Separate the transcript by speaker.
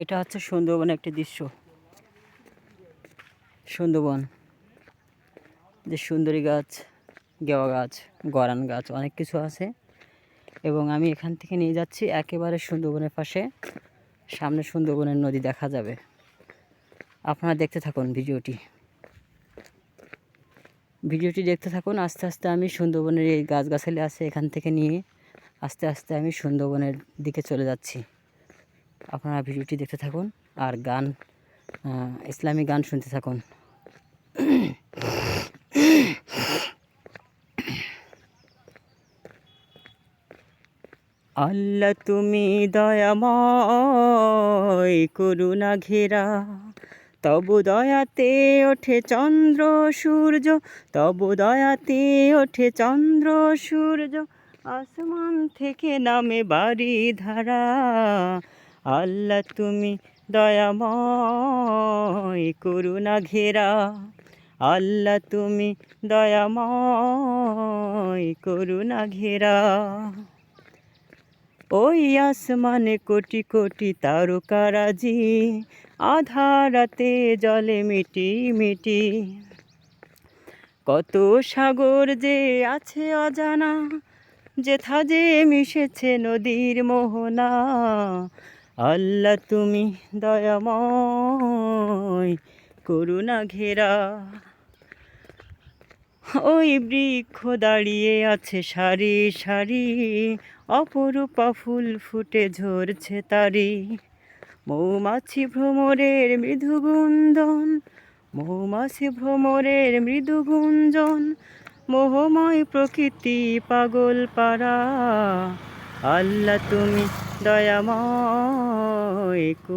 Speaker 1: এটা হচ্ছে সুন্দরবনের একটি দৃশ্য। সুন্দরবন। যে সুন্দরী গাছ, গেওয়া গাছ, গরান গাছ, অনেক কিছু আছে। এবং আমি এখান থেকে নিয়ে যাচ্ছি একেবারে সুন্দরবনের পাশে। সামনে সুন্দরবনের নদী দেখা যাবে। আপনারা দেখতে থাকুন ভিডিওটি। ভিডিওটি দেখতে থাকুন, আস্তে আস্তে আমি সুন্দরবনের এই গাছগাছালি আছে এখান থেকে নিয়ে আস্তে আস্তে আমি সুন্দরবনের দিকে চলে যাচ্ছি। আপনারা ভিডিওটি দেখতে থাকুন আর গান ইসলামী গান শুনতে থাকুন। আল্লাহ তুমি দয়াময় করুণা ঘেরা, তবু দয়াতে ওঠে চন্দ্র, সূর্য, তবু দয়াতে ওঠে চন্দ্র, সূর্য, আসমান থেকে নামে বাড়ি ধারা। আল্লাহ তুমি দয়াময়, করুণা ঘেরা। আল্লাহ তুমি দয়াময়, করুণা ঘেরা। ওই আসমানে কোটি কোটি তারকারাজি আধারাতে জলে মিটি মিটি। কত সাগর যে আছে অজানা, যেথা যে মিশেছে নদীর মোহনা আল্লাহ তুমি দয়াময়, করুণা ঘেরা। ওই বৃক্ষ দাঁড়িয়ে আছে সারি সারি, অপরূপা ফুল ফুটে ঝরছে তারি। মৌমাছি ভ্রমরের মৃদু গুঞ্জন, মৌমাছি ভ্রমরের মৃদু গুঞ্জন, মোহময় প্রকৃতি পাগল পারা আল্লাহ তুমি দয়াময়